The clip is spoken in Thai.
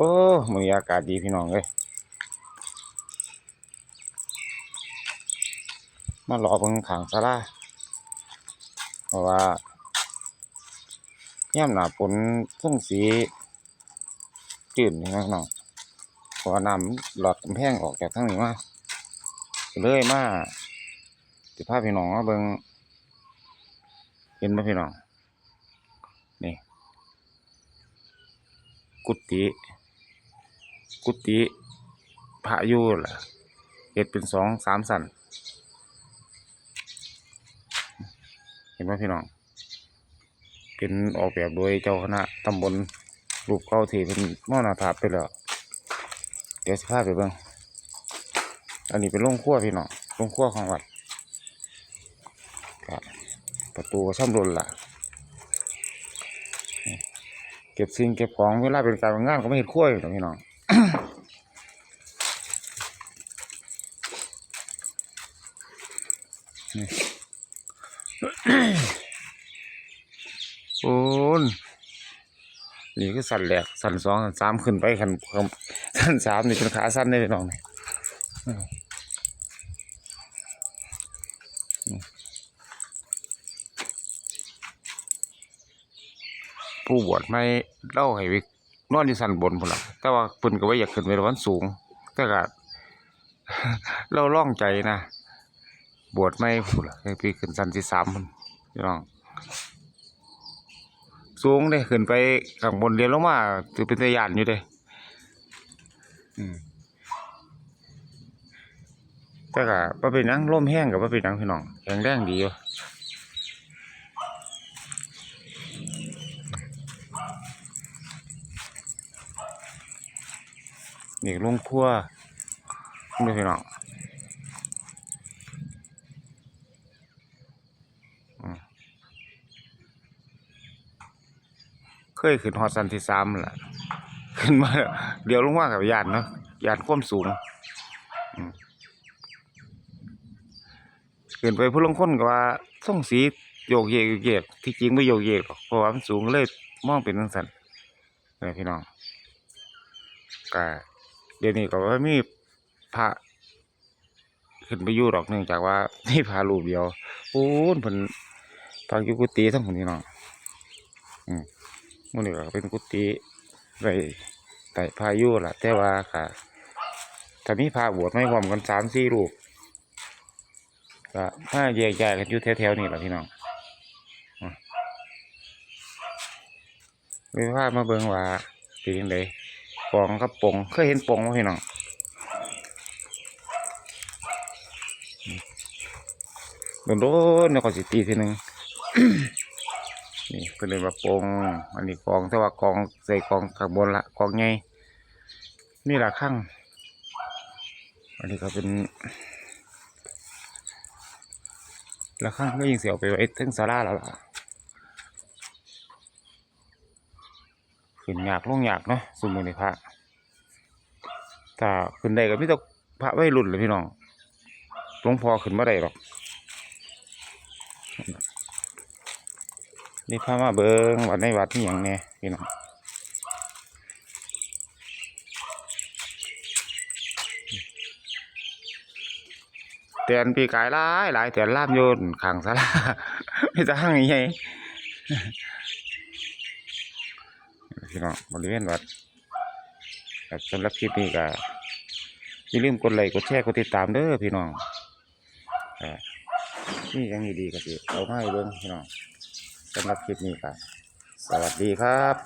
โอ้มือนี้อากาศดีพี่น้องเลยมารอเบิ่งขางสาราเพราะว่าย่ำหนาฝนส่งสีจืดนี่นะน้องเพราะว่าน้ำหลอดกำแพงออกจากทางนี้มาเลยมาสิพาพี่น้องมาเบิ่งเห็นไหมพี่น้องนี่กุฏิ กุฏิพระอยู่ล่ะเฮ็ดเป็นสองสามสันเห็นไหมพี่น้อง เป็นออกแบบโดยเจ้าคณะตำบลรูปเก่าที่เป็นมรณภาพไปแล้วเดี๋ยวสิพาไปเบิ่งอันนี้เป็นโรงครัวพี่น้องโรงครัวของวัดครับประตูก็ช่ำรุนล่ะ เก็บสิ่งเก็บของเวลาเป็นการงานก็ไม่เห็นขั้วอยู่พี่น้อง โอ้นนี่คือสั่นแหลกสั่นสองสั่นสามขึ้นไปขันขันสันสามนี่เป็นขาสั้นได้พี่น้องนี่ผู้บวชไม่เล่าให้วิ นอนอยู่สันบนพุ่นละแต่ว่าเพิ่นก็ว่าอยากขึ้นไปวันสูง แต่ก็เราล่องใจนะบวชไม่พุ่นละพี่ขึ้นสันที่สามพุ่นพี่น้องสูงเด้ขึ้นไปข้างบนเรียนลงมาถือเป็นตะยานอยู่เด้อืมแต่ก็บ่เป็นหยังลมแห้งกับบ่เป็นหยังพี่น้องแข็งแรงดีอยู่ นี่ลงครัวนี่พี่น้องเคยขึ้นฮอดสันที่สามนั่นล่ะ ขึ้นมาเดี๋ยวลงมากับยานเนาะยานความสูงอืมขึ้นไปผู้ลงคนก็ว่าส่งสีโยกเยกโยกเยกที่จริงไม่โยกเยกหรอกเพราะว่ามันสูงเลยมองเป็นทังสันเลยพี่น้องก็ เดี๋ยวนี้ก็ว่ามีพระขึ้นไปอยู่หรอกเนื่องจากว่านี่พระรูปเดียวปูนเพิ่นฟังอยู่กุฏิทั้งคนพี่น้องมันนี่ก็เป็นกุฏิไว้ไต่พายุล่ะ แต่ว่าค่ะถ้ามีพระบวชไม่พร้อมกันสามสี่รูปก็ถ้าแยกย้ายกันอยู่แถวๆนี่แหละพี่น้องอมเลยพามาเบิ่งว่าเป็นยังไง ปองกับปองเคยเห็นปองไหมพี่น้องโดนๆแล้วก็สิตีทีหนึ่งนี่เป็นเลยว่าโปงอันนี้กองแต่ว่ากองใส่กองข้างบนละกองใหญ่นี่ละข้างอันนี้ก็เป็นละข้างก็ยิงเสียวไปไว้ถึงศาลาแล้วล่ะ ขึ้นยากลงยากเนาะสมมุติพระถ้าขึ้นได้ก็มีแต่พระไว้รุ่นเลยพี่น้องหลวงพ่อขึ้นมาได้หรอก นี่พามาเบิงวัดในวัดนี่อย่างแน่พี่น้องแต่อันปีกายหลายหลายแต่ล่ามโยนขังสาราไม่จะหั่งยังไง พี่น้องบริเวณวัดครับสำหรับคลิปนี้ก็อย่าลืมกดไลค์กดแชร์กดติดตามเด้อพี่น้องนี่ยังดีก็สิเอาให้เบิ้งพี่น้องสำหรับคลิปนี้ก็สวัสดีครับ